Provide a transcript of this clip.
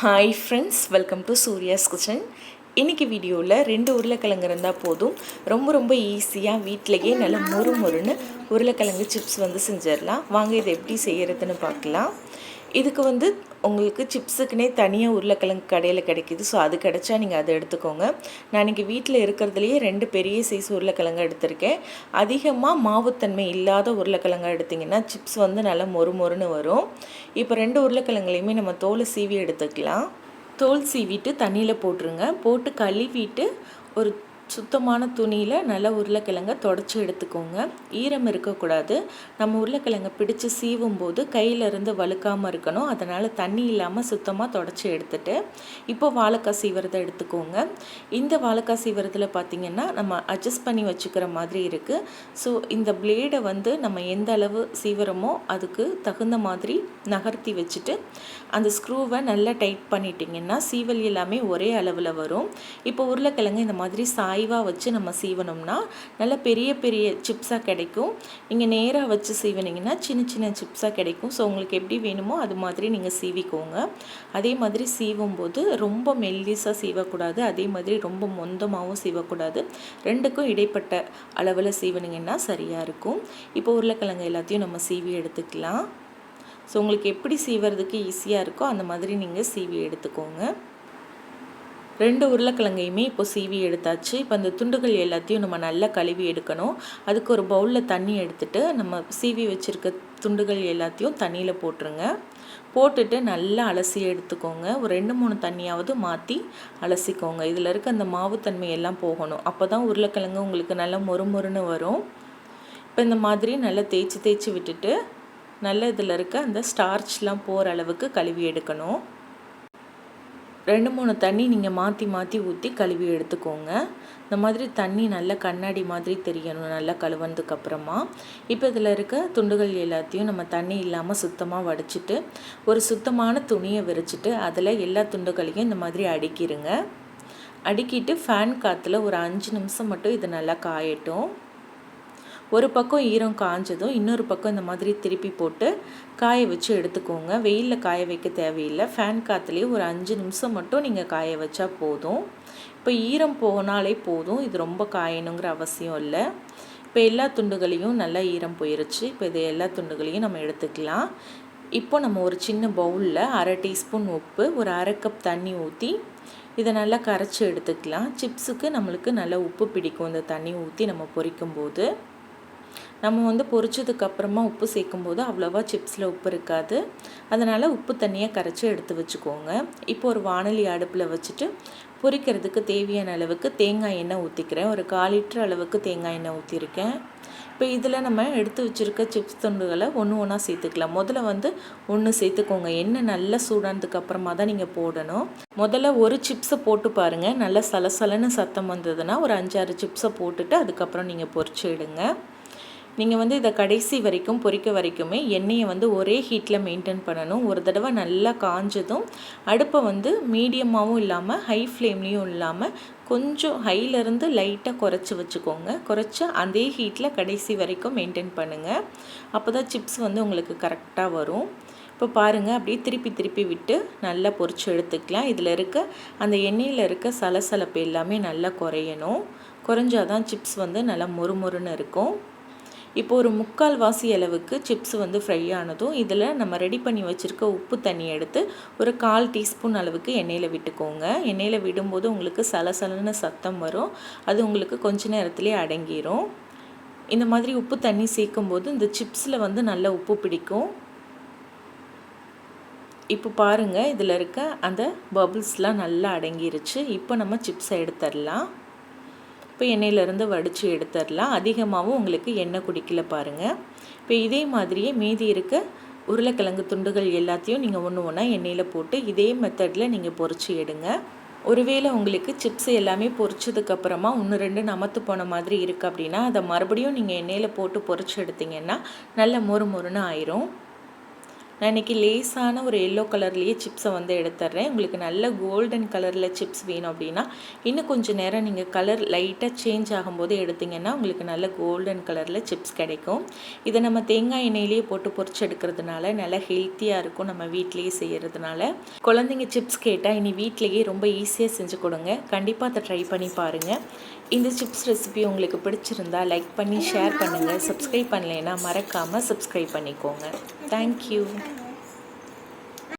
Hi friends, welcome to Surya's Kitchen. இன்றைக்கி வீடியோவில் ரெண்டு உருளைக்கிழங்கு இருந்தால் போதும். ரொம்ப ரொம்ப ஈஸியாக வீட்டிலையே நல்லா மொறு மொறுன்னு உருளைக்கிழங்கு சிப்ஸ் வந்து செஞ்சிடலாம். வாங்க இதை எப்படி செய்கிறதுன்னு பார்க்கலாம். இதுக்கு வந்து உங்களுக்கு சிப்ஸுக்குனே தனியாக உருளைக்கிழங்கு கடையில் கிடைக்கிது. ஸோ அது கிடைச்சா நீங்கள் அதை எடுத்துக்கோங்க. நான் இன்றைக்கி வீட்டில் இருக்கிறதுலையே ரெண்டு பெரிய சைஸ் உருளைக்கிழங்கு எடுத்திருக்கேன். அதிகமாக மாவுத்தன்மை இல்லாத உருளைக்கிழங்கு எடுத்திங்கன்னா சிப்ஸ் வந்து நல்லா மொறு மொறுன்னு வரும். இப்போ ரெண்டு உருளைக்கிழங்குலையுமே நம்ம தோலை சீவி எடுத்துக்கலாம். தோல் சீவிட்டு தண்ணியில் போட்டுருங்க. போட்டு கழுவிட்டு ஒரு சுத்தமான துணியில் நல்லா உருளைக்கிழங்க தொடச்சி எடுத்துக்கோங்க. ஈரம் இருக்கக்கூடாது. நம்ம உருளைக்கிழங்க பிடிச்சி சீவும் போது கையிலேருந்து வழுக்காமல் இருக்கணும். அதனால் தண்ணி இல்லாமல் சுத்தமாக தொடச்சி எடுத்துட்டு இப்போ வாழைக்காய் சீவிரத்தை எடுத்துக்கோங்க. இந்த வாழைக்காய் சீவரத்தில் பார்த்திங்கன்னா நம்ம அட்ஜஸ்ட் பண்ணி வச்சுக்கிற மாதிரி இருக்குது ஸோ இந்த பிளேடை வந்து நம்ம எந்த அளவு சீவரமோ அதுக்கு தகுந்த மாதிரி நகர்த்தி வச்சுட்டு அந்த ஸ்க்ரூவை நல்லா டைட் பண்ணிட்டிங்கன்னா சீவல் எல்லாமே ஒரே அளவில் வரும். இப்போ உருளைக்கிழங்கு இந்த மாதிரி சாய் சாய்வாக வச்சு நம்ம சீவனோம்னா நல்ல பெரிய பெரிய சிப்ஸாக கிடைக்கும். நீங்கள் நேராக வச்சு சீவனிங்கன்னா சின்ன சின்ன சிப்ஸாக கிடைக்கும். ஸோ உங்களுக்கு எப்படி வேணுமோ அது மாதிரி நீங்கள் சீவிக்கோங்க. அதே மாதிரி சீவும் போது ரொம்ப மெல்லிஸாக சீவக்கூடாது. அதே மாதிரி ரொம்ப மொந்தமாகவும் சீவக்கூடாது. ரெண்டுக்கும் இடைப்பட்ட அளவில் சீவனிங்கன்னா சரியாக இருக்கும். இப்போ உருளைக்கிழங்கு எல்லாத்தையும் நம்ம சீவி எடுத்துக்கலாம். ஸோ உங்களுக்கு எப்படி சீவறதுக்கு ஈஸியாக இருக்கோ அந்த மாதிரி நீங்கள் சீவி எடுத்துக்கோங்க. ரெண்டு உருளைக்கிழங்கையுமே இப்போ சீவி எடுத்தாச்சு. இப்போ அந்த துண்டுகள் எல்லாத்தையும் நம்ம நல்லா கழுவி எடுக்கணும். அதுக்கு ஒரு பவுலில் தண்ணி எடுத்துட்டு நம்ம சீவி வச்சுருக்க துண்டுகள் எல்லாத்தையும் தண்ணியில் போட்டுருங்க. போட்டுட்டு நல்லா அலசி எடுத்துக்கோங்க. ஒரு ரெண்டு மூணு தண்ணியாவது மாற்றி அலசிக்கோங்க. இதில் இருக்க அந்த மாவுத்தன்மை எல்லாம் போகணும். அப்போ தான் உருளைக்கிழங்கு உங்களுக்கு நல்லா மொறு மொறுன்னு வரும். இப்போ இந்த மாதிரி நல்லா தேய்ச்சி தேய்ச்சி விட்டுட்டு நல்ல இதில் இருக்க அந்த ஸ்டார்ச்லாம் போகிற அளவுக்கு கழுவி எடுக்கணும். ரெண்டு மூணு தண்ணி நீங்கள் மாற்றி மாற்றி ஊற்றி கழுவி எடுத்துக்கோங்க. இந்த மாதிரி தண்ணி நல்லா கண்ணாடி மாதிரி தெரியணும் நல்லா கழுவுனதுக்கப்புறமா இப்போ இதில் இருக்க துண்டுகள் எல்லாத்தையும் நம்ம தண்ணி இல்லாமல் சுத்தமாக வடிச்சிட்டு ஒரு சுத்தமான துணியை விரிச்சிட்டு அதில் எல்லா துண்டுகளையும் இந்த மாதிரி அடுக்கிடுங்க அடுக்கிட்டு ஃபேன் காற்றுல ஒரு அஞ்சு நிமிஷம் மட்டும் இது நல்லா காயட்டும். ஒரு பக்கம் ஈரம் காஞ்சதும் இன்னொரு பக்கம் இந்த மாதிரி திருப்பி போட்டு காய வச்சு எடுத்துக்கோங்க. வெயிலில் காய வைக்க தேவையில்லை. ஃபேன் காற்றுலேயே ஒரு அஞ்சு நிமிஷம் மட்டும் நீங்கள் காய வச்சா போதும். இப்போ ஈரம் போனாலே போதும். இது ரொம்ப காயணுங்கிற அவசியம் இல்லை. இப்போ எல்லா துண்டுகளையும் நல்லா ஈரம் போயிருச்சு. இப்போ இது எல்லா துண்டுகளையும் நம்ம எடுத்துக்கலாம். இப்போ நம்ம ஒரு சின்ன பவுலில் அரை டீஸ்பூன் உப்பு ஒரு அரை கப் தண்ணி ஊற்றி இதை நல்லா கரைச்சி எடுத்துக்கலாம். சிப்ஸுக்கு நம்மளுக்கு நல்லா உப்பு பிடிக்கும். இந்த தண்ணி ஊற்றி நம்ம பொரிக்கும் போது நம்ம வந்து பொரிச்சதுக்கப்புறமா உப்பு சேர்க்கும்போது அவ்வளோவா சிப்ஸில் உப்பு இருக்காது. அதனால் உப்பு தண்ணியாக கரைச்சி எடுத்து வச்சுக்கோங்க. இப்போ ஒரு வானொலி அடுப்பில் வச்சுட்டு பொரிக்கிறதுக்கு தேவையான அளவுக்கு தேங்காய் எண்ணெய் ஊற்றிக்கிறேன் ஒரு கால் லிட்டர் அளவுக்கு தேங்காய் எண்ணெய் ஊற்றிருக்கேன் இப்போ இதில் நம்ம எடுத்து வச்சுருக்க சிப்ஸ் துண்டுகளை ஒன்று ஒன்றா சேர்த்துக்கலாம். முதல்ல வந்து ஒன்று சேர்த்துக்கோங்க. எண்ணெய் நல்லா சூடானதுக்கு அப்புறமா தான் நீங்கள் போடணும். முதல்ல ஒரு சிப்ஸை போட்டு பாருங்கள் நல்லா சலசலன்னு சத்தம் வந்ததுன்னா ஒரு அஞ்சாறு சிப்ஸை போட்டுட்டு அதுக்கப்புறம் நீங்கள் பொறிச்சு எடுங்க. நீங்கள் வந்து இதை கடைசி வரைக்கும் பொறிக்க வரைக்குமே எண்ணெயை வந்து ஒரே ஹீட்டில் மெயின்டைன் பண்ணணும். ஒரு தடவை நல்லா காஞ்சதும் அடுப்பை வந்து மீடியமாகவும் இல்லாமல் ஹை ஃப்ளேம்லேயும் இல்லாமல் கொஞ்சம் ஹையிலேருந்து லைட்டாக குறைச்சி வச்சுக்கோங்க. குறைச்சி அதே ஹீட்டில் கடைசி வரைக்கும் மெயின்டைன் பண்ணுங்கள் அப்போ தான் சிப்ஸ் வந்து உங்களுக்கு கரெக்டாக வரும். இப்போ பாருங்கள் அப்படியே திருப்பி திருப்பி விட்டு நல்லா பொறிச்சு எடுத்துக்கலாம். இதில் இருக்க அந்த எண்ணெயில் இருக்க சலசலப்பு எல்லாமே நல்லா குறையணும். குறைஞ்சாதான் சிப்ஸ் வந்து நல்லா மொறுமொறுன்னு இருக்கும். இப்போ ஒரு முக்கால் வாசி அளவுக்கு சிப்ஸ் வந்து ஃப்ரை ஆனதும் இதில் நம்ம ரெடி பண்ணி வச்சுருக்க உப்பு தண்ணி எடுத்து ஒரு கால் டீஸ்பூன் அளவுக்கு எண்ணெயில் விட்டுக்கோங்க. எண்ணெயில் விடும்போது உங்களுக்கு சலசலன்னு சத்தம் வரும். அது உங்களுக்கு கொஞ்ச நேரத்துலேயே அடங்கிடும் இந்த மாதிரி உப்பு தண்ணி சேர்க்கும்போது இந்த சிப்ஸில் வந்து நல்ல உப்பு பிடிக்கும். இப்போ பாருங்கள் இதில் இருக்க அந்த பபுள்ஸ்லாம் நல்லா அடங்கிருச்சு. இப்போ நம்ம சிப்ஸை எடுத்துடலாம். இப்போ எண்ணெயிலேருந்து வடித்து எடுத்துடலாம். அதிகமாகவும் உங்களுக்கு எண்ணெய் குடிக்கல பாருங்கள் இப்போ இதே மாதிரியே மீதி இருக்க உருளைக்கிழங்கு துண்டுகள் எல்லாத்தையும் நீங்கள் ஒன்று ஒன்றா எண்ணெயில் போட்டு இதே மெத்தடில் நீங்கள் பொறிச்சு எடுங்க. ஒருவேளை உங்களுக்கு சிப்ஸ் எல்லாமே பொரிச்சதுக்கப்புறமா ஒன்று ரெண்டு நமத்து போன மாதிரி இருக்குது அப்படின்னா அதை மறுபடியும் நீங்கள் எண்ணெயில் போட்டு பொறிச்சு எடுத்திங்கன்னா நல்ல மொறு மொறுன்னு ஆயிரும். நான் இன்றைக்கி லேஸான ஒரு எல்லோ கலர்லேயே சிப்ஸை வந்து எடுத்துட்றேன் உங்களுக்கு நல்ல கோல்டன் கலரில் சிப்ஸ் வேணும் அப்படின்னா இன்னும் கொஞ்சம் நேரம் நீங்கள் கலர் லைட்டாக சேஞ்ச் ஆகும்போது எடுத்திங்கன்னா உங்களுக்கு நல்ல கோல்டன் கலரில் சிப்ஸ் கிடைக்கும். இதை நம்ம தேங்காய் எண்ணெயிலேயே போட்டு பொறிச்சு எடுக்கிறதுனால நல்லா ஹெல்த்தியாக இருக்கும் நம்ம வீட்லேயே செய்கிறதுனால குழந்தைங்க சிப்ஸ் கேட்டால் இனி வீட்லேயே ரொம்ப ஈஸியாக செஞ்சு கொடுங்க. கண்டிப்பாக அதை ட்ரை பண்ணி பாருங்கள் இந்த சிப்ஸ் ரெசிபி உங்களுக்கு பிடிச்சிருந்தா லைக் பண்ணி ஷேர் பண்ணுங்கள் சப்ஸ்கிரைப் பண்ணலைன்னா மறக்காமல் சப்ஸ்கிரைப் பண்ணிக்கோங்க. தேங்க்யூ